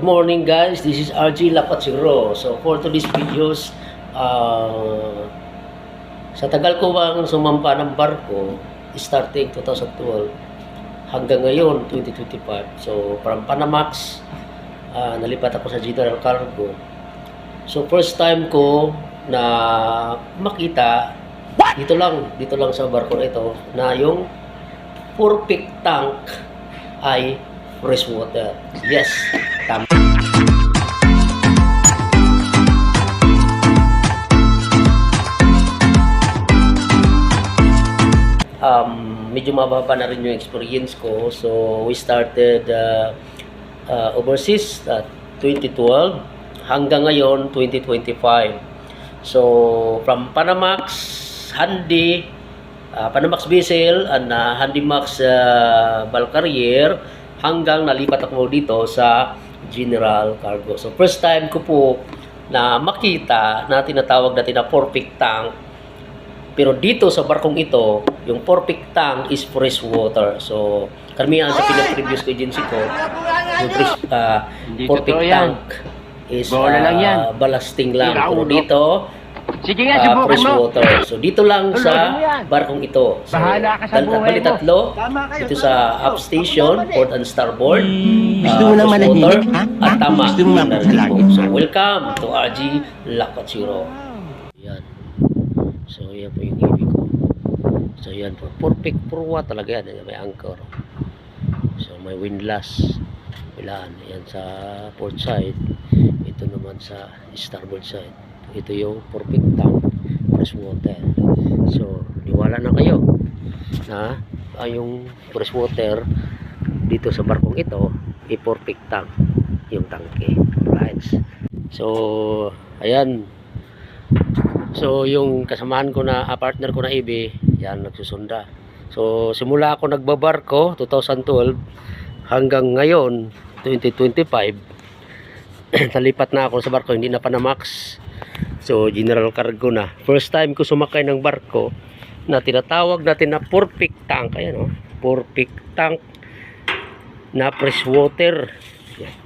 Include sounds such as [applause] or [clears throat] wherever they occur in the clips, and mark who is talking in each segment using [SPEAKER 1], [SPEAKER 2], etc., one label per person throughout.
[SPEAKER 1] Good morning guys, this is RG Lapatsiro. So for today's videos, uh, sa tagal ko bang sumampa ng barko, starting 2012 hanggang ngayon 2025. So from Panamax, uh, nalipat ako sa General Cargo. So first time ko na makita dito lang, dito lang sa barko na ito na yung perfect tank ay fresh water. Yes, tama. Um, medyo mababa na rin yung experience ko. So, we started uh, uh, overseas at 2012 hanggang ngayon 2025. So, from Panamax, Handy, uh, Panamax Vessel, and uh, Handymax uh, Bulk Carrier hanggang nalipat ako dito sa General Cargo. So, first time ko po na makita na tinatawag natin na perfect tank pero dito sa barkong ito, yung perfect tank is fresh water. So, karamihan sa pinag-previous ko agency ko, yung fresh, uh,
[SPEAKER 2] Hindi
[SPEAKER 1] perfect
[SPEAKER 2] yan.
[SPEAKER 1] tank is
[SPEAKER 2] Bola lang yan.
[SPEAKER 1] uh, ballasting lang. Pero dito,
[SPEAKER 2] Sige nga,
[SPEAKER 1] uh, fresh
[SPEAKER 2] mo.
[SPEAKER 1] water. So, dito lang
[SPEAKER 2] Tuloy
[SPEAKER 1] sa
[SPEAKER 2] mo
[SPEAKER 1] barkong ito. So,
[SPEAKER 2] Bahala ka sa buhay mo.
[SPEAKER 1] tatlo,
[SPEAKER 3] Tama kayo,
[SPEAKER 1] dito sa
[SPEAKER 3] kayo.
[SPEAKER 1] up station,
[SPEAKER 3] Ako naman eh.
[SPEAKER 1] port and starboard.
[SPEAKER 4] Gusto mo
[SPEAKER 1] uh,
[SPEAKER 4] nang
[SPEAKER 1] fresh
[SPEAKER 4] manahimik,
[SPEAKER 1] water,
[SPEAKER 4] ha?
[SPEAKER 1] At tama.
[SPEAKER 4] Gusto mo lagi?
[SPEAKER 1] mo. So, welcome to RG Lakotsiro. Yan. So, yan po yung ibig ko. So, yan po. Perfect purwa talaga yan. May anchor. So, may windlass. Ilan. Yan sa port side. Ito naman sa starboard side. Ito yung perfect tank. Fresh water. So, niwala na kayo na yung fresh water dito sa barkong ito i-perfect tank yung tangke. Right? So, ayan. So, yung kasamahan ko na, ah, partner ko na IB, yan, nagsusunda. So, simula ako nagbabarko, 2012, hanggang ngayon, 2025, [clears throat] nalipat na ako sa barko, hindi na Panamax. So, general cargo na. First time ko sumakay ng barko na tinatawag natin na perfect tank. Ayan, oh. Perfect tank na fresh water. Yan.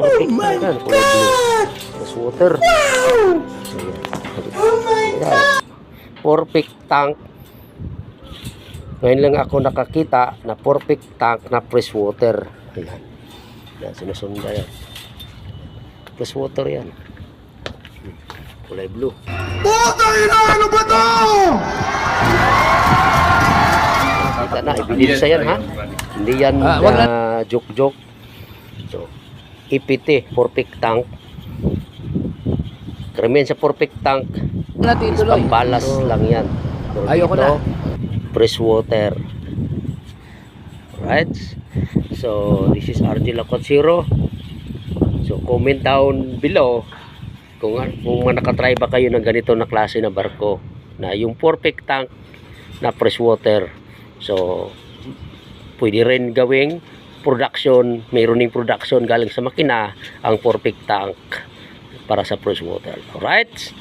[SPEAKER 1] Perfect oh tank. Yan, kulay blue. Fresh water. Oh my God! Perfect tank. Ngayon lang ako nakakita na perfect tank na fresh water. Ayan. Yan, sinusunda yan. Fresh water yan. Kulay blue. Kita na, ebidensya yan ha. Hindi yan
[SPEAKER 2] Ah, wag
[SPEAKER 1] na joke-joke. So, IPT, perfect tank. Karamihan sa perfect tank,
[SPEAKER 2] Natin
[SPEAKER 1] is pambalas lang yan. Pero
[SPEAKER 2] Ayoko
[SPEAKER 1] dito,
[SPEAKER 2] na.
[SPEAKER 1] fresh water. Right? So, this is RG Lakot Zero. So, comment down below kung, kung nakatry ba kayo ng ganito na klase na barko na yung perfect tank na fresh water. So, pwede rin gawing production, mayroon ng production galing sa makina ang perfect tank para sa fresh water. Alright?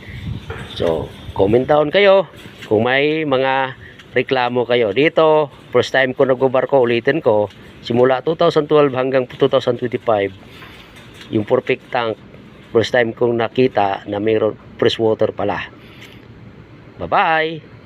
[SPEAKER 1] So, comment down kayo kung may mga reklamo kayo. Dito, first time ko nagbabarko, ulitin ko, simula 2012 hanggang 2025, yung perfect tank, first time kong nakita na mayroon fresh water pala. Bye-bye!